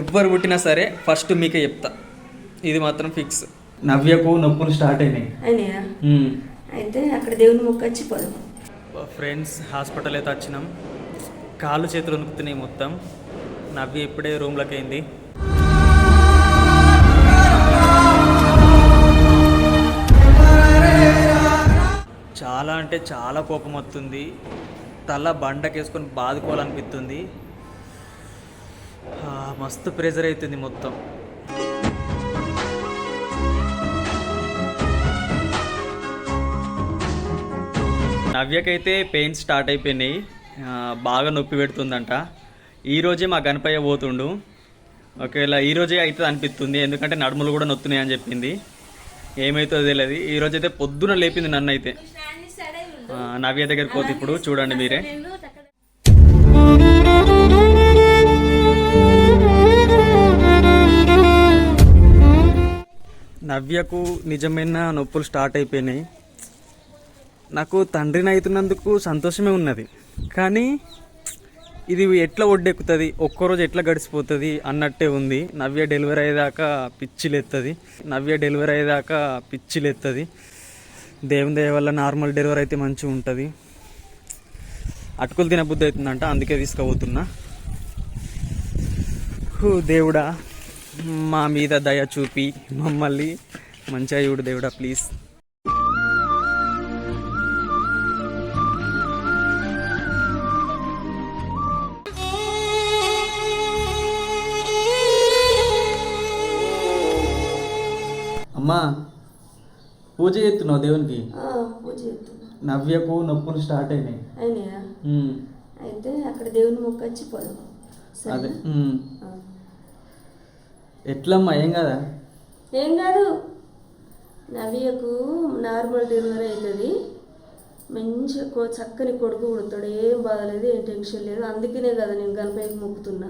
ఎవ్వరు పుట్టినా సరే ఫస్ట్ మీకే చెప్తా. ఇది మాత్రం ఫిక్స్ నవ్యకు నొప్పులు స్టార్ట్ అయినాయి. అయితే అక్కడ దేవుని మొక్క వచ్చి ఫ్రెండ్స్ హాస్పిటల్ అయితే వచ్చినాం. కాళ్ళు చేతులు వణుకుతున్నాయి మొత్తం. నవ్య ఇప్పుడే రూమ్లోకి అయింది. చాలా అంటే చాలా కోపం వస్తుంది. తల బండకేసుకొని బాదుకోవాలనిపిస్తుంది. మస్తు ప్రెజర్ అవుతుంది మొత్తం. నవ్యకైతే పెయిన్ స్టార్ట్ అయిపోయినాయి. బాగా నొప్పి పెడుతుందంట. ఈరోజే మా గణపయ్య పోతుండు. ఒకవేళ ఈరోజే అవుతుంది అనిపిస్తుంది. ఎందుకంటే నడుములు కూడా నొత్తున్నాయి అని చెప్పింది. ఏమవుతుందో తెలియదు. ఈ అయితే పొద్దున లేపింది నన్ను అయితే నవ్య దగ్గరికి పోతే ఇప్పుడు చూడండి మీరే. నవ్యకు నిజమైన నొప్పులు స్టార్ట్ అయిపోయినాయి. నాకు తండ్రిని అవుతున్నందుకు సంతోషమే ఉన్నది. కానీ ఇది ఎట్లా ఒడ్డెక్కుతుంది? ఒక్కరోజు ఎట్లా గడిచిపోతుంది అన్నట్టే ఉంది. నవ్య డెలివరీ అయ్యేదాకా పిచ్చిలెత్తది. నవ్య డెలివరీ అయ్యేదాకా పిచ్చిలెత్తది. దేవుని దయ వల్ల నార్మల్ డెలివరీ అయితే మంచిగా ఉంటుంది. అటుకులు తిన బుద్ధి అవుతుందంట అందుకే తీసుకుపోతున్నా. దేవుడా. మా మీద దయ చూపి మమ్మల్ని మంచిగా చూడు దేవుడా ప్లీజ్ అమ్మా పూజ చేస్తున్నావు దేవునికి? ఆ, పూజ చేస్తున్నా. నవ్యకు నొప్పులు స్టార్ట్ అయినాయి. అయితే అక్కడ దేవుని మొక్క వచ్చి పోదాం అదే. ఎట్లమ్మా ఏం కదా? ఏం కాదు. నవ్యకు నార్మల్ డెలివరీ అవుతుంది. మంచిగా కొ- చక్కని కొడుకు కొడుతాడు ఏం బాధ లేదు ఏం టెన్షన్ లేదు. అందుకనే కదా నేను గణపతికి మొక్కుతున్నా.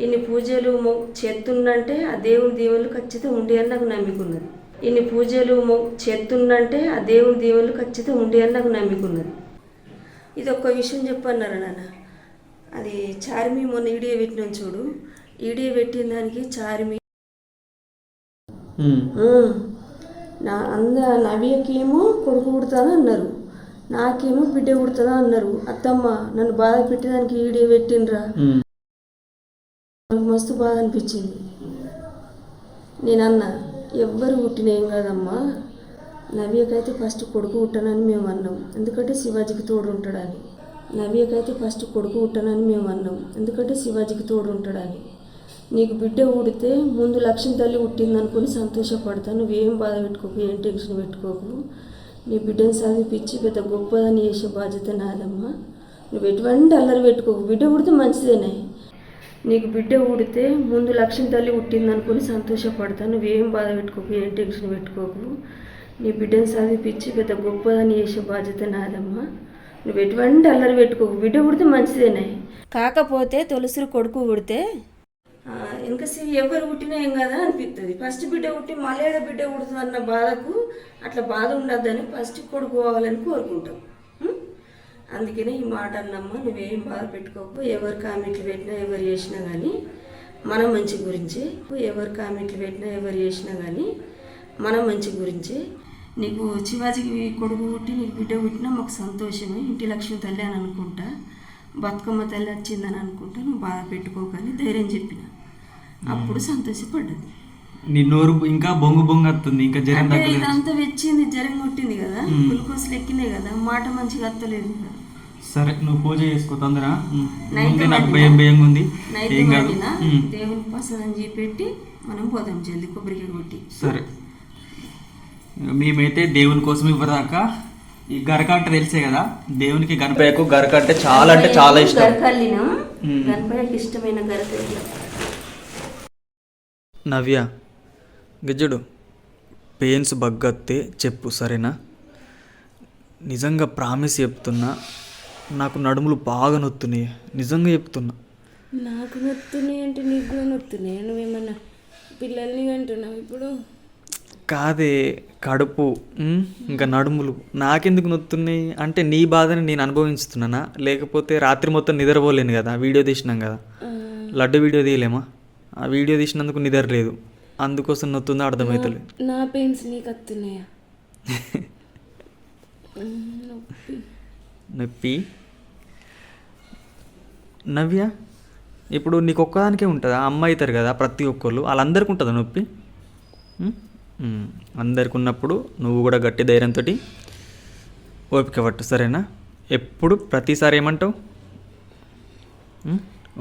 ఇన్ని పూజలు మొ చేస్తుండంటే ఆ దేవుని దీవెనలు ఖచ్చితంగా ఉండి అని నాకు నమ్మిక ఉన్నది. ఇన్ని పూజలు మొ చేస్తుండంటే ఆ దేవుని దీవెనలు ఖచ్చితంగా ఉండి అని నాకు నమ్మిక ఉన్నది. ఇది ఒక్క విషయం చెప్పన్నారు నాన్న? అది చార్మి మొన్న ఈడియో పెట్టినాను చూడు. ఈడియో పెట్టిన దానికి చార్మి నా అంద నవ్యకేమో కొడుకు పుడతాను అన్నారు. నాకేమో బిడ్డ పుడతాను అన్నారు. అత్తమ్మ నన్ను బాధ పెట్టడానికి ఈడియో పెట్టినరా మస్తు బాధ అనిపించింది. నేను అన్న ఎవ్వరు పుట్టిన ఏం కాదమ్మా. నవ్యకైతే ఫస్ట్ కొడుకు పుట్టనని మేము అన్నాం. ఎందుకంటే శివాజీకి తోడు ఉంటాడని. నవ్యకైతే ఫస్ట్ కొడుకు పుట్టనని మేము అన్నాం. ఎందుకంటే శివాజీకి తోడు ఉంటాడని. నీకు బిడ్డ ఉడితే ముందు లక్ష్మి తల్లి పుట్టిందనుకుని సంతోషపడతాను నువ్వేం బాధ పెట్టుకోకు ఏం టెన్షన్ పెట్టుకోకు. నీ బిడ్డను చదివిపించి పెద్ద గొప్పదని చేసే బాధ్యత నాదమ్మా. నువ్వు ఎటువంటి అల్లరి పెట్టుకోకు. బిడ్డ ఉడితే మంచిదేనే. నీకు బిడ్డ ఉడితే ముందు లక్ష్మి తల్లి పుట్టిందనుకుని సంతోషపడతాను నువ్వేం బాధ పెట్టుకోకు ఏం టెన్షన్ పెట్టుకోకు. నీ బిడ్డను చదివిపించి పెద్ద గొప్పదని చేసే బాధ్యత నాదమ్మా. నువ్వు ఎటువంటి అల్లరి పెట్టుకోకు. బిడ్డ ఉడితే మంచిదేనే. కాకపోతే తొలుసురు కొడుకు ఉడితే ఇంకా ఎవరు పుట్టినా ఏం కదా అనిపిస్తుంది ఫస్ట్ బిడ్డ పుట్టి మలయాళ బిడ్డ పుడుతుంది అన్న బాధకు అట్లా బాధ ఉండద్దని ఫస్ట్ కొడుకు పోవాలని కోరుకుంటాం. అందుకనే ఈ మాట అన్నమ్మ నువ్వేం బాధ పెట్టుకోకు ఎవరు కామెంట్లు పెట్టినా ఎవరు చేసినా కానీ మన మంచి గురించి. ఎవరు కామెంట్లు పెట్టినా ఎవరు చేసినా కానీ మన మంచి గురించి. నీకు శివాజీకి కొడుకు పుట్టి నీకు బిడ్డ పుట్టినా మాకు సంతోషమే. ఇంటి లక్ష్మి తల్లి అని అనుకుంటా. బతుకమ్మ తల్లి వచ్చిందని అనుకుంటా. నువ్వు బాధ పెట్టుకోకని ధైర్యం చెప్పిన. అప్పుడు సంతోషపడ్డది. నీ నోరు ఇంకా బొంగు బొంగు వస్తుంది ఇంకా జ్వరం అంటే ఇదంతా వెచ్చింది జ్వరం కొట్టింది కదా? గ్లూకోజ్ లెక్కినాయి కదా? మాట మంచిగా అత్తలేదు కదా సరే నువ్వు పూజ చేసుకో తొందర ఉమ్. నైట్ ముందే నాకు. భయం భయంగా ఉంది. ఏం కాదు. దేవుని ప్రసాదం చేపెట్టి మనం పోదాం జల్ది కొబ్బరికాయ కొట్టి. సరే. మేమైతే దేవుని కోసం ఇవ్వదాకా ఈ గరక అంటే తెలిసే కదా? దేవునికి గణపయ్యకు గరక అంటే చాలా అంటే చాలా ఇష్టం. గరకల్లినం. గణపయ్యకి ఇష్టమైన గరకల్లి నవ్య. గజ్జుడు పెయిన్స్ బగ్గత్తే చెప్పు సరేనా? నిజంగా ప్రామిస్ చెప్తున్నా నాకు నడుములు బాగా నొత్తున్నాయి. నిజంగా చెప్తున్నా. నాకు నొత్తున్నాయి అంటే నీకు కూడా నొత్తున్నాయి? నువ్వేమన్నా పిల్లల్ని అంటున్నావు ఇప్పుడు? కాదే కడుపు ఇంకా నడుములు. నాకెందుకు నొత్తున్నాయి? అంటే నీ బాధని నేను అనుభవిస్తున్నానా లేకపోతే రాత్రి మొత్తం నిద్రపోలేను కదా వీడియో తీసినాం కదా. లడ్డు వీడియో తీయలేమా? ఆ వీడియో తీసినందుకు నిద్ర లేదు. అందుకోసం నొత్తుందో అర్థమవుతలేదు నా పెయిన్స్ నీకు వస్తున్నాయా నొప్పి? నవ్య ఇప్పుడు నీకు ఒక్కదానికే ఉంటుందా అమ్మ అవుతారు కదా ప్రతి ఒక్కళ్ళు వాళ్ళందరికీ ఉంటుందా నొప్పి. అందరికి ఉన్నప్పుడు నువ్వు కూడా గట్టి ధైర్యంతో ఓపిక పట్టు సరేనా? ఎప్పుడు ప్రతిసారి ఏమంటావు?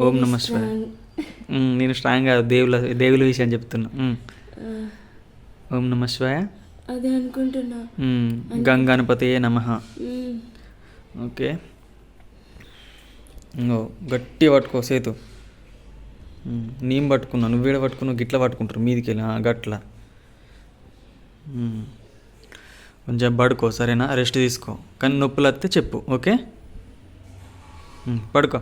ఓం నమ శివాయ. నేను స్ట్రాంగ్గా దేవుల దేవుల విషయం చెప్తున్నా. ఓం నమ శివాయ. అదే అనుకుంటున్నా. గంగానపతియే నమ. ఓకే. ఇంకో గట్టి పట్టుకో సేతు. నేను పట్టుకున్నా నువ్వు వీడ పట్టుకున్నావు గిట్ల పట్టుకుంటారు మీదికి వెళ్ళి ఆ, గట్ల. కొంచెం పడుకో సరేనా? రెస్ట్ తీసుకో. కానీ నొప్పులు వస్తే చెప్పు ఓకే? పడుకో.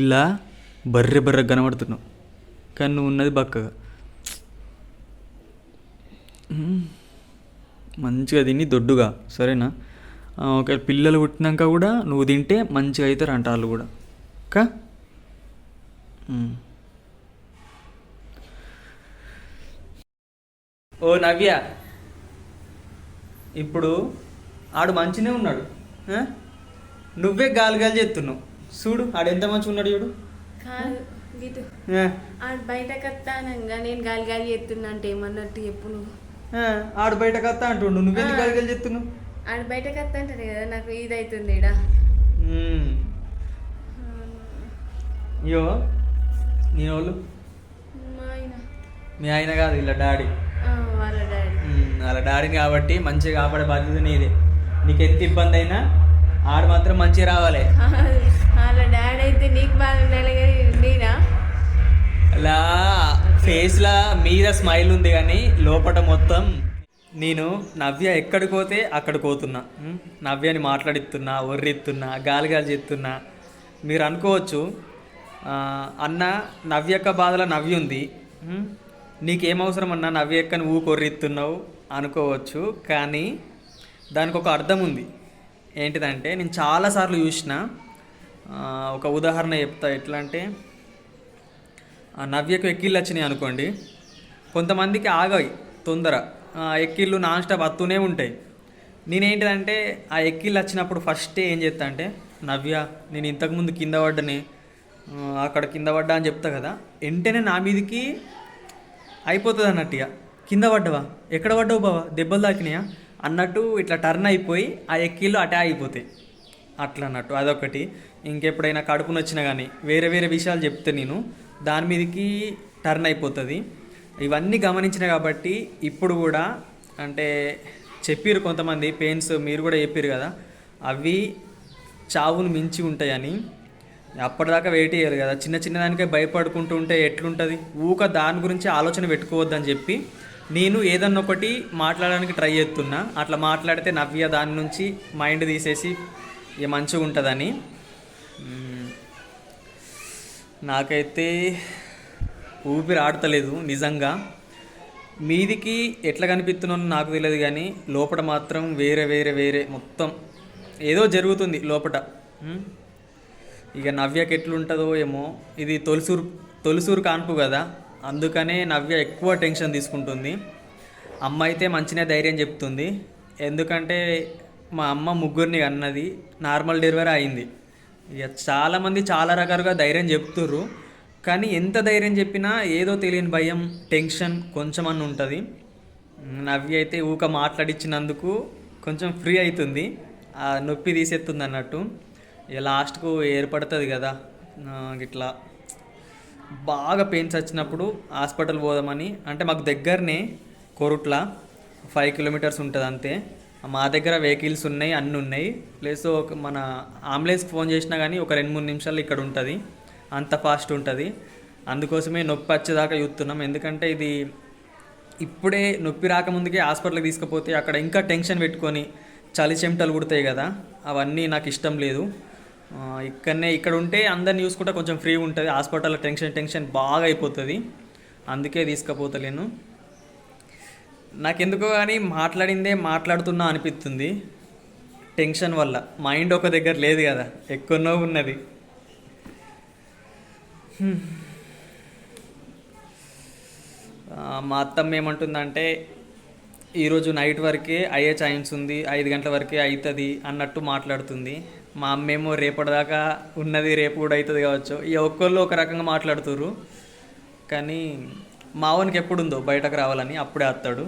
ఇలా బర్రె బర్రె కనబడుతున్నావు. కానీ నువ్వు ఉన్నది బక్కగా. మంచిగా తిని దొడ్డుగా సరేనా? ఒక ఒకవేళ పిల్లలు పుట్టినాక కూడా నువ్వు తింటే మంచిగా అవుతారు అంట వాళ్ళు కూడా. కా? ఓ నవ్య. ఇప్పుడు ఆడు మంచినే ఉన్నాడు. నువ్వే గాలి గాలి చేస్తున్నావు. చూడు ఆడు ఎంత మంచిగా ఉన్నాడు చూడు. కాదు ఆ, ఆడు బయటకు వస్తానంగా నేను గాలి గాలి చేస్తున్నా అంటే ఏమన్నట్టు చెప్పు నువ్వు. ఆడు బయటకు వస్తా అంటుండు. నువ్వెందుకు గాలి గాలి చేస్తున్నావు? ఆడు బయటకు వస్తా అంటాడు కదా నాకు ఇది అవుతుంది ఇడా. అయ్యో నీ వాళ్ళు? మా ఆయన. కాదు ఇలా డాడీ. వాళ్ళ డాడీ. వాళ్ళ డాడీని కాబట్టి మంచిగా కాపాడే బాధ్యత నీదే. నీకు ఎంత ఇబ్బంది అయినా ఆడు మాత్రం మంచిగా రావాలి. వాళ్ళ డాడీ అయితే నీకు కానీ నేనా? అలా ఫేస్లా మీద స్మైల్ ఉంది కానీ లోపల మొత్తం నేను నవ్య ఎక్కడికి పోతే అక్కడికి పోతున్నా. నవ్యని మాట్లాడిస్తున్నా ఒర్రెత్తున్నా గాలి గాలి చెప్తున్నా మీరు అనుకోవచ్చు అన్న నవ్య యొక్క బాధలో నవ్య ఉంది. నీకేమవసరం అన్న నవ్య యొక్క అనుకోవచ్చు కానీ దానికి ఒక అర్థం ఉంది. ఏంటిదంటే నేను చాలాసార్లు చూసిన ఒక ఉదాహరణ చెప్తా. ఎట్లా అంటే ఆ నవ్యకు ఎక్కిళ్ళు వచ్చినాయి అనుకోండి. కొంతమందికి ఆగాయి తొందర. ఆ ఎక్కిళ్ళు నాన్ స్టాప్ వస్తూనే ఉంటాయి. నేనేంటిదంటే ఆ ఎక్కిళ్ళు వచ్చినప్పుడు ఫస్ట్ ఏం చేస్తా అంటే నవ్య నేను ఇంతకుముందు కింద పడ్డని అక్కడ కింద పడ్డా అని చెప్తా కదా. వెంటనే నా మీదకి అయిపోతుంది అన్నట్టు ఇక కింద పడ్డవా? ఎక్కడ పడ్డావు బావా? దెబ్బలు తాకినాయా? అన్నట్టు ఇట్లా టర్న్ అయిపోయి ఆ ఎక్కిళ్ళు అటాక్ అయిపోతాయి. అట్లా అన్నట్టు అదొకటి. ఇంకెప్పుడైనా కడుపు నొచ్చినా కానీ వేరే వేరే విషయాలు చెప్తే నేను దాని మీదకి టర్న్ అయిపోతుంది. ఇవన్నీ గమనించిన కాబట్టి ఇప్పుడు కూడా అంటే చెప్పారు కొంతమంది పెయిన్స్ మీరు కూడా చెప్పారు కదా అవి చావును మించి ఉంటాయని. అప్పటిదాకా వెయిట్ చేయాలి కదా. చిన్న చిన్న దానికే భయపడుకుంటూ ఉంటే ఎట్లుంటుంది? ఊక దాని గురించి ఆలోచన పెట్టుకోవద్దని చెప్పి నేను ఏదన్నా ఒకటి మాట్లాడడానికి ట్రై చేస్తున్నా. అట్లా మాట్లాడితే నవ్య దాని నుంచి మైండ్ తీసేసి ఇక మంచిగా ఉంటుందని. నాకైతే ఊపిరి ఆడతలేదు నిజంగా. మీదికి ఎట్లా కనిపిస్తున్నానో నాకు తెలియదు కానీ లోపల మాత్రం వేరే వేరే వేరే మొత్తం ఏదో జరుగుతుంది లోపట. ఇక నవ్యకి ఎట్లుంటుందో ఏమో. ఇది తొలిసూరు తొలిసూరు కాన్పు కదా. అందుకనే నవ్య ఎక్కువ టెన్షన్ తీసుకుంటుంది. అమ్మ అయితే మంచిగా ధైర్యం చెప్తుంది. ఎందుకంటే మా అమ్మ ముగ్గురిని అన్నది నార్మల్ డెలివరీ అయింది. ఇక చాలామంది చాలా రకాలుగా ధైర్యం చెప్తుర్రు. కానీ ఎంత ధైర్యం చెప్పినా ఏదో తెలియని భయం టెన్షన్ కొంచెం అన్న ఉంటుంది. నవ్వి అయితే ఊక మాట్లాడించినందుకు కొంచెం ఫ్రీ అవుతుంది ఆ నొప్పి తీసేస్తుంది అన్నట్టు. ఇక లాస్ట్కు ఏర్పడుతుంది కదా ఇట్లా బాగా పెయిన్స్ వచ్చినప్పుడు హాస్పిటల్ పోదామని అంటే మాకు దగ్గరనే కొరుట్ల ఫైవ్ కిలోమీటర్స్ ఉంటుంది అంతే. మా దగ్గర వెహికల్స్ ఉన్నాయి అన్నీ ఉన్నాయి. ప్లస్ ఒక మన అంబులెన్స్కి ఫోన్ చేసినా కానీ ఒక రెండు మూడు నిమిషాలు ఇక్కడ ఉంటుంది. అంత ఫాస్ట్ ఉంటుంది. అందుకోసమే నొప్పి వచ్చేదాకా చూస్తున్నాం. ఎందుకంటే ఇది ఇప్పుడే నొప్పి రాకముందుకే హాస్పిటల్కి తీసుకుపోతే అక్కడ ఇంకా టెన్షన్ పెట్టుకొని చలి చెమటలు కుడతాయి కదా అవన్నీ నాకు ఇష్టం లేదు. ఇక్కడనే ఇక్కడ ఉంటే అందరిని చూసుకుంటే కొంచెం ఫ్రీ ఉంటుంది. హాస్పిటల్లో టెన్షన్ టెన్షన్ బాగా అయిపోతుంది. అందుకే తీసుకుపోతలేను. నాకెందుకో కానీ మాట్లాడిందే మాట్లాడుతున్నా అనిపిస్తుంది. టెన్షన్ వల్ల. మైండ్ ఒక దగ్గర లేదు కదా. ఎక్కువనో ఉన్నది. మా అత్తమ్మ ఏమంటుందంటే ఈరోజు నైట్ వరకే అయ్యే ఛాన్స్ ఉంది. ఐదు గంటల వరకే అవుతుంది అన్నట్టు మాట్లాడుతుంది. మా అమ్మేమో రేపటిదాకా ఉన్నది రేపు కూడా అవుతుంది కావచ్చు. ఈ ఒక్కళ్ళు ఒక రకంగా మాట్లాడుతుర్రు. కానీ మావనికి ఎప్పుడు ఉందో బయటకు రావాలని అప్పుడే వస్తాడు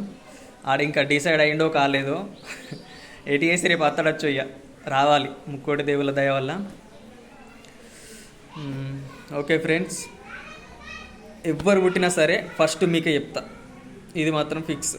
ఆడ ఇంకా డిసైడ్ అయిండో కాలేదో. ఎటు చేసి రేపు అత్తడచ్చు ఇక రావాలి. ముక్కోటి దేవుల దయ వల్ల. Okay friends. ఎవ్వరు పుట్టినా సరే ఫస్ట్ మీకే చెప్తా. ఇది మాత్రం ఫిక్స్.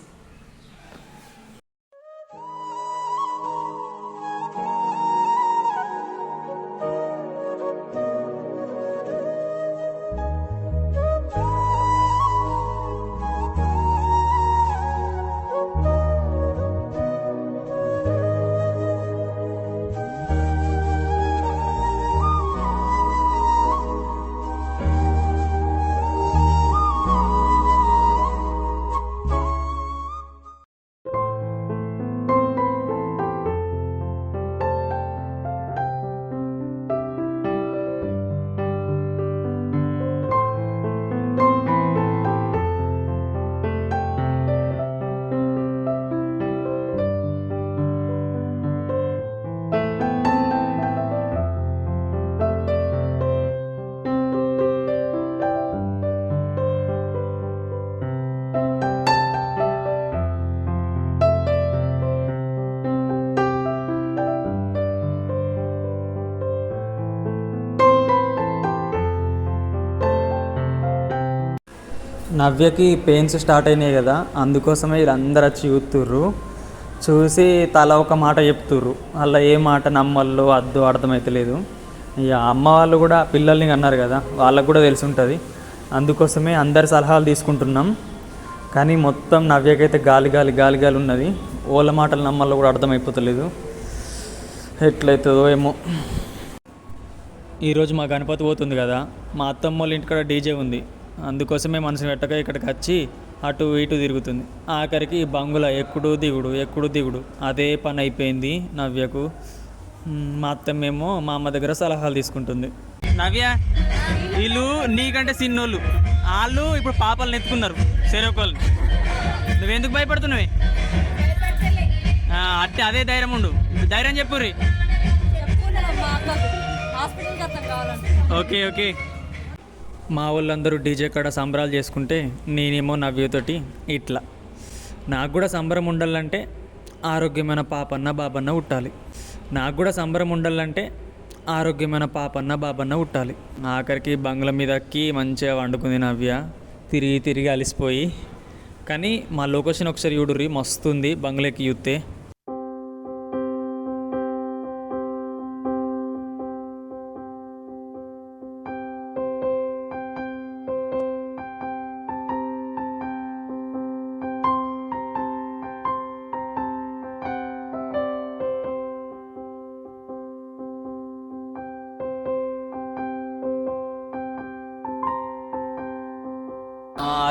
నవ్యకి పెయిన్స్ స్టార్ట్ అయినాయి కదా అందుకోసమే వీళ్ళందరూ వచ్చి చూస్తుర్రు. చూసి తల ఒక మాట చెప్తుర్రు. అలా ఏ మాట నమ్మల్లో అద్దు అర్థమైతలేదు. ఇక అమ్మ వాళ్ళు కూడా పిల్లల్ని అన్నారు కదా వాళ్ళకు కూడా తెలిసి ఉంటుంది. అందుకోసమే అందరి సలహాలు తీసుకుంటున్నాం. కానీ మొత్తం నవ్యకైతే గాలి గాలి గాలి గాలి ఉన్నది. ఓళ్ళ మాటలు నమ్మల్లో కూడా అర్థమైపోతలేదు. ఎట్లయితుందో ఏమో. ఈరోజు మా గణపతి పోతుంది కదా మా అత్తమ్మ వాళ్ళ ఇంటికాడ డీజే ఉంది. అందుకోసమే మనసు పెట్టక ఇక్కడికి వచ్చి అటు ఇటు తిరుగుతుంది. ఆఖరికి ఈ బంగుల ఎక్కుడు దిగుడు ఎక్కుడు దిగుడు. అదే పని అయిపోయింది నవ్యకు. మ్, అత్తమ్మేమో మా అమ్మ దగ్గర సలహాలు తీసుకుంటుంది. నవ్య వీళ్ళు నీకంటే చిన్నోళ్ళు వాళ్ళు ఇప్పుడు పాపలను ఎత్తుకున్నారు సెరొకళ్ళు నువ్వెందుకు భయపడుతున్నావే? అట్టే అదే ధైర్యం ఉండు. ధైర్యం చెప్పుర్రి. Okay okay. మా వాళ్ళందరూ డీజే కాడ సంబరాలు చేసుకుంటే నేనేమో నవ్వుతోటి ఇట్లా. నాకు కూడా సంబరం ఉండాలంటే ఆరోగ్యమైన పాపన్న బాబన్న ఉట్టాలి. నాకు కూడా సంబరం ఉండాలంటే ఆరోగ్యమైన పాపన్న బాబన్న ఉట్టాలి. ఆఖరికి బంగ్ల మీదకి మంచిగా వండుకుంది నవ్య. తిరిగి తిరిగి అలిసిపోయి. కానీ మా లొకేషన్ ఒకసారి చూడుర్రి మస్తుంది బంగ్లకి చూస్తే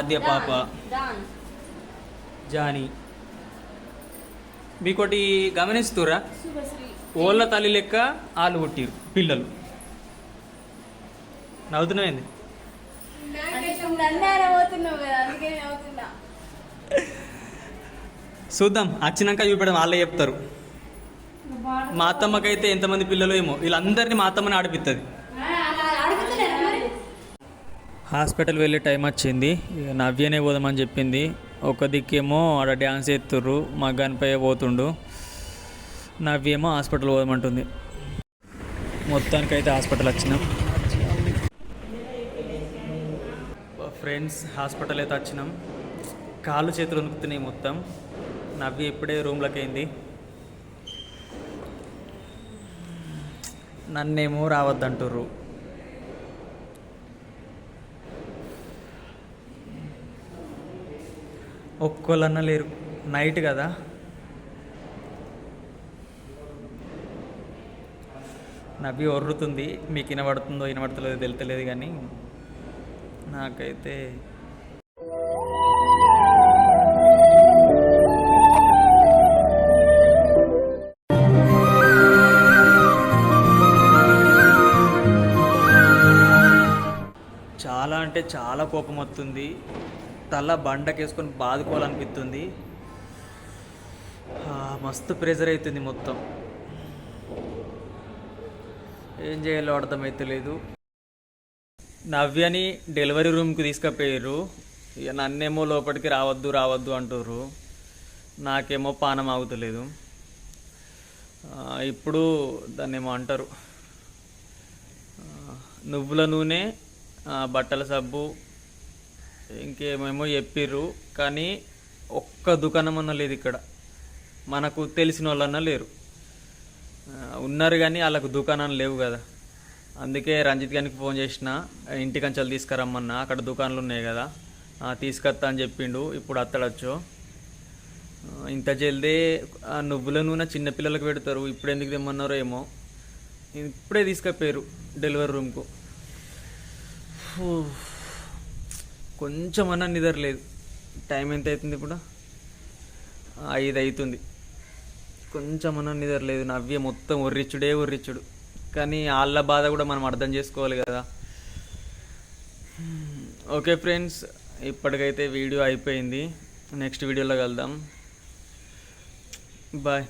ఆద్య పాప. జానీ. మీకోటి గమనిస్తురా ఓళ్ళ తల్లి లెక్క ఆలు పుట్టిరు పిల్లలు. అవుతున్నా చూద్దాం వచ్చినాక చూపెడదాం వాళ్ళే చెప్తారు. మా అత్తమ్మకైతే ఎంతమంది పిల్లలు ఏమో వీళ్ళందరినీ మా అత్తమ్మని ఆడిపిస్తుంది హాస్పిటల్ వెళ్ళే టైం వచ్చింది. నవ్యనే పోదామని చెప్పింది. ఒక దిక్కేమో ఆడ డ్యాన్స్ ఎత్తుర్రు మగ్గానిపై పోతుండు. నవ్యేమో హాస్పిటల్ పోదామంటుంది. అయితే హాస్పిటల్ వచ్చినాం. ఫ్రెండ్స్ హాస్పిటల్ అయితే వచ్చినాం. కాళ్ళు చేతులు ఉనుకుతున్నాయి మొత్తం. నవ్వి ఇప్పుడే రూమ్లోకి అయింది. నన్నేమో రావద్దంటుర్రు. ఒక్కళ్ళన్నా లేరు. నైట్ కదా. నవ్వి ఒర్రుతుంది. మీకు వినబడుతుందో వినబడతలేదో తెలుతలేదు కానీ నాకైతే చాలా అంటే చాలా కోపం వస్తుంది తల బండకేసుకొని బాదుకోవాలనిపిస్తుంది. మస్తు ప్రెజర్ అవుతుంది మొత్తం. ఏం చేయాలో అర్థమైతలేదు నవ్యని డెలివరీ రూమ్కి తీసుకుపోయారు ఇక నన్నేమో లోపలికి రావద్దు రావద్దు అంటారు నాకేమో పానం ఆగుతలేదు. ఇప్పుడు దాన్ని ఏమో అంటారు నువ్వుల నూనె బట్టల సబ్బు ఇంకేమేమో చెప్పిర్రు కానీ ఒక్క దుకాణం అన్న లేదు ఇక్కడ. మనకు తెలిసిన వాళ్ళన్నా లేరు ఉన్నారు కానీ వాళ్ళకు దుకాణాలు లేవు కదా. అందుకే రంజిత్ గారికి ఫోన్ చేసిన ఇంటి కంచెలు తీసుకురమ్మన్నా అక్కడ దుకాణాలు ఉన్నాయి కదా. తీసుకొస్తా అని చెప్పిండు. ఇప్పుడు అత్తడచ్చు. ఇంత జల్దే ఆ నువ్వుల నూనె చిన్నపిల్లలకు పెడతారు. ఇప్పుడు ఎందుకు తెమ్మన్నారో ఏమో. ఇప్పుడే తీసుకపోయారు డెలివరీ రూమ్కు. ఫూ. కొంచెమన్నా నిద్ర లేదు. టైం ఎంత అవుతుంది ఇప్పుడు? ఐదు అవుతుంది కొంచెమన్నా నిద్ర లేదు. నవ్య మొత్తం ఒర్రిచ్చుడే ఒర్రిచ్చుడు. కానీ వాళ్ళ బాధ కూడా మనం అర్థం చేసుకోవాలి కదా. ఓకే ఫ్రెండ్స్ ఇప్పటికైతే వీడియో అయిపోయింది. నెక్స్ట్ వీడియోలో కలుద్దాం. బాయ్